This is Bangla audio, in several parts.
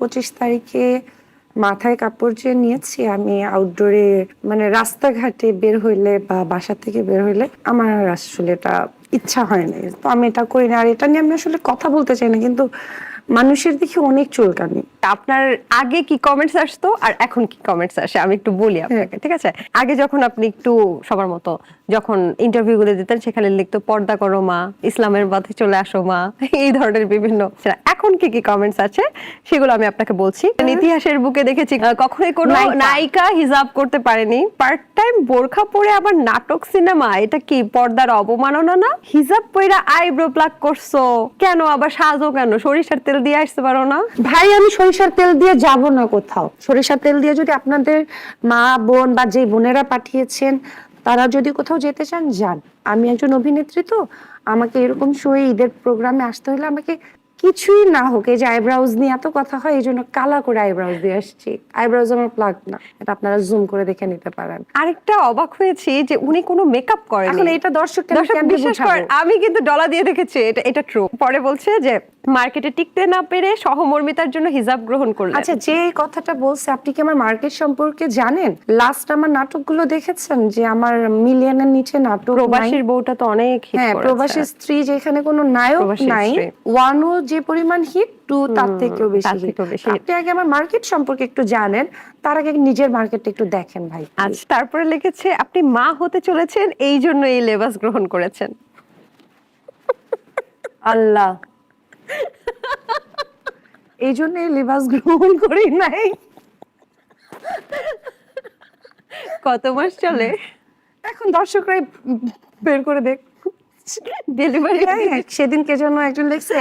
পঁচিশ তারিখে মাথায় কাপড় যে নিয়েছি, আমি আউটডোরে মানে রাস্তাঘাটে বের হইলে বা বাসা থেকে বের হইলে আমার আসলে এটা ইচ্ছা হয় না তো আমি এটা করি না। আর এটা নিয়ে আমি আসলে কথা বলতে চাই না, কিন্তু মানুষের দেখি অনেক চুলকানি। আপনার আগে কি কমেন্টস আসতো আর এখন কি কমেন্টস আসে? আমি একটু বলি আপনাকে ঠিক আছে? আগে যখন আপনি একটু সবার মতো যখন ইন্টারভিউ গুলো দিতেন সেখানে লিখতো পর্দা করো মা ইসলামের পথে চলে আসো মা এই ধরনের বিভিন্ন। এখন কি কি কমেন্টস আছে? সেগুলো আমি আপনাকে বলছি। ইতিহাসের বুকে দেখেছি কখনোই কোনো নায়িকা। নায়িকা হিজাব করতে পারেনি। পার্ট টাইম বোরখা পরে আবার নাটক সিনেমা এটা কি পর্দার অবমাননা না? হিজাব পইরা আইব্রো প্লাক করছ কেন? আবার সাজো কেন? সরিষার তেল দিয়ে আসতে পারো না? ভাই, আমি সরিষার তেল দিয়ে যাব না কোথাও। সরিষার তেল দিয়ে যদি আপনাদের মা, বোন বা যে বোনেরা পাঠিয়েছেন, তারা যদি কোথাও যেতে চান, যান। আমি একজন অভিনেত্রী তো, আমাকে এরকম শোয়ে ঈদের প্রোগ্রামে আসতে হলে আমাকে কিছুই না হোক এই যে আইব্রাউজ নিয়ে এত কথা হয় এই জন্য কালা করে আইব্রাউজ দিয়ে আসছি। আইব্রাউজ আমার প্লাগ না এটা আপনারা জুম করে দেখে নিতে পারেন। আরেকটা অবাক হয়েছি যে উনি কোনো মেকআপ করেন এখন এটা দর্শক বিশ্বাস করেন আমি কিন্তু ডলা দিয়ে দেখেছি এটা এটা ট্রু পরে বলছে যে মার্কেটে টিকতে না পেরে সহমর্মিতার জন্য হিজাব গ্রহণ করলেন। আচ্ছা যে কথাটা বলছে আপনি কি আমার মার্কেট সম্পর্কে জানেন? লাস্ট আমার নাটকগুলো দেখেছেন যে আমার মিলিয়নের নিচে নাটক প্রবাসীর বউটা তো অনেক হ্যাঁ প্রবাসী স্ত্রী যেখানে কোনো নায়ক নাই। ওয়ানও যে পরিমাণ হিট টু তার থেকেও বেশি। আপনি আগে আমার মার্কেট সম্পর্কে একটু জানেন তার আগে নিজের মার্কেটটা একটু দেখেন ভাই আচ্ছা তারপরে লিখেছে আপনি মা হতে চলেছেন এই জন্য এই লেবাস গ্রহণ করেছেন। আল্লাহ। এই জন্য এই লেবাস গ্রহণ করি নাই। কত মাস চলে? এখন দর্শকরাই বের করে দেখ। ডেলিভারি সেদিন কে যেন একজন লিখছে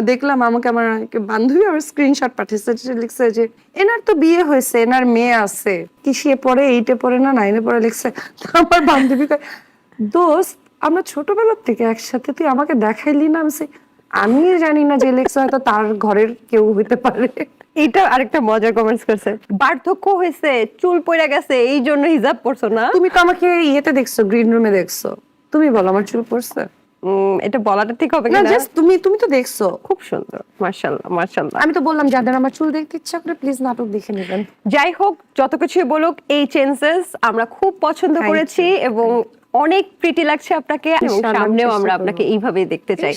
দেখলাম আমাকে আমার বান্ধবী আমার স্ক্রিনশট পাঠিয়েছে লিখছে যে, এনার তো বিয়ে হয়েছে, এনার মেয়ে আছে। কি সে পড়ে, এইটে পড়ে না, নাইনে পড়ে লিখছে? আমার বান্ধবী দোস্ত, আমরা ছোটবেলার থেকে একসাথে তুই আমাকে দেখাইলি না? আমি আমি জানি না যে লিখছে, হয়তো তার ঘরের কেউ হইতে পারে। এইটা আরেকটা মজার কমেন্টস করছে, বার্ধক্য হয়েছে, চুল পড়ে গেছে, এই জন্য হিজাব পরছো না? তুমি তো আমাকে ইয়েতে দেখছ গ্রিন রুমে দেখছ। তুমি বলো, আমার চুল পড়ছে এটা বলাটা ঠিক হবে না জাস্ট তুমি তুমি তো দেখছ। খুব সুন্দর মাশাআল্লাহ মাশাআল্লাহ। আমি তো বললাম যাদের আমার চুল দেখতে ইচ্ছা করে প্লিজ নাটক দেখে নেবেন। যাই হোক যত কিছু বলুক এই চেঞ্জেস আমরা খুব পছন্দ করেছি এবং অনেক প্রিটি লাগছে আপনাকে এবং সামনেও আমরা আপনাকে এইভাবেই দেখতে চাই।